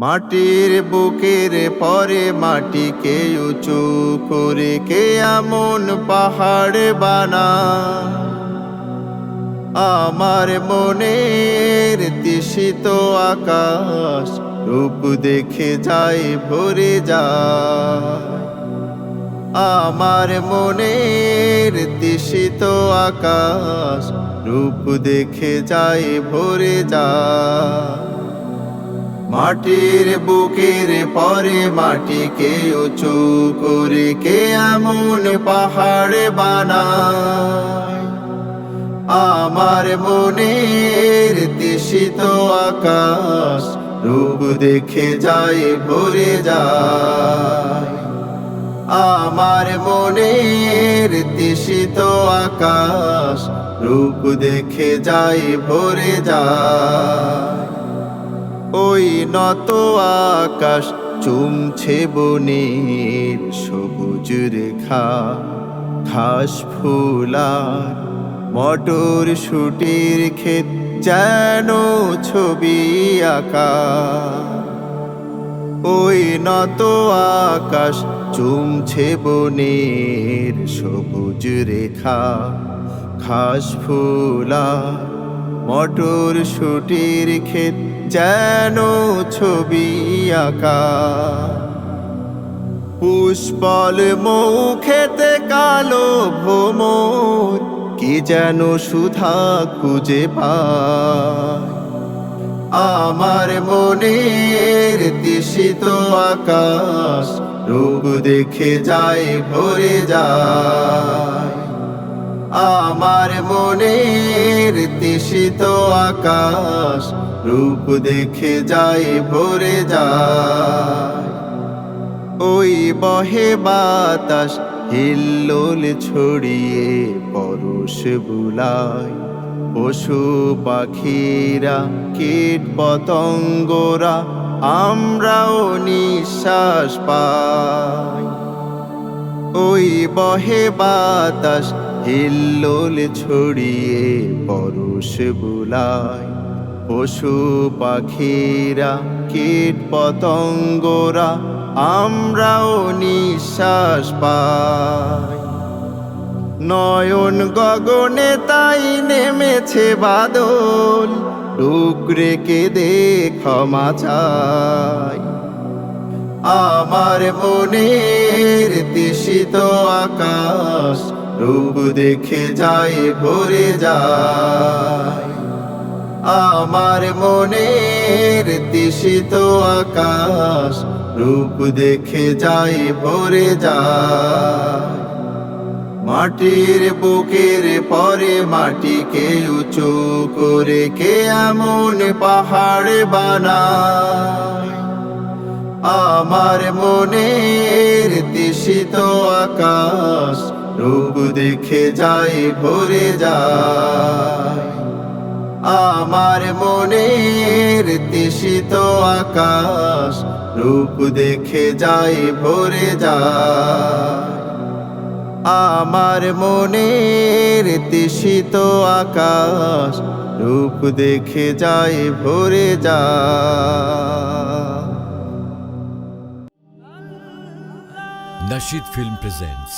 মাটির বুকের পরে মাটিকে উঁচু করে কে এমন পাহাড় বানা? আমার মনের তিসিত আকাশ রূপ দেখে যায়, ভরে যায়। আমার মনের তিসিত আকাশ রূপ দেখে যায়, ভরে যায়। মাটির বুকের পরে মাটিকে উঁচু করে কে এমন পাহাড় বানায়? আমার মনের তিসিত আকাশ রূপ দেখে যায়, ভরে যায়। আমার মনের তিসিত আকাশ রূপ দেখে যায়, ভরে যায়। ওই নত আকাশ চুমছে বনের সবুজ রেখা, ঘাস ফুলার মটর শুটির ক্ষেত যেন ছবি আঁকা। ওই নত আকাশ চুমছে বনের সবুজ রেখা, ঘাস ফুলার মটর শুটির ক্ষেত যেন ছবি আঁকা। পুষ্পল মুখেতে কালো ভ্রমর, কি যেন সুধা খুঁজে পায়। আমার মনের তিসিত আকাশ, রূপ দেখে যায় ভরে যায়। আমার মনের তিসিত আকাশ, রূপ দেখে যায়, ভরে যায়। ওই বহে বাতাস, হিল্লোল ছড়িয়ে পরশ বুলায়। পশু পাখিরা, কীট পতঙ্গরা, আমরাও নিঃশ্বাস পাই। ওই বহে বাতাস হিল্লোল ছড়িয়ে পরশ বুলায় পশু পাখিরা, কীট পতঙ্গরা, আমরাও নিঃশ্বাস পাই। নয়ন গগনে তাই নেমেছে বাদল টুকরে কেঁদে ক্ষমা চাই। আমার মনের তিসিত আকাশ রূপ দেখে যায়, ভরে যায়। আমার মনের তিসিত আকাশ রূপ দেখে যায়, ভরে যায়। মাটির বুকের পরে মাটিকে উঁচু করে কে এমন পাহাড় বানায়? আমার মনের তিসিত আকাশ রূপ দেখে যায়, ভরে যায়। আমার মনের তিসিত আকাশ রূপ দেখে যায়, ভরে যায়। আমার মনের তিসিত আকাশ রূপ দেখে যায়, ভরে যায়। Nashid Film presents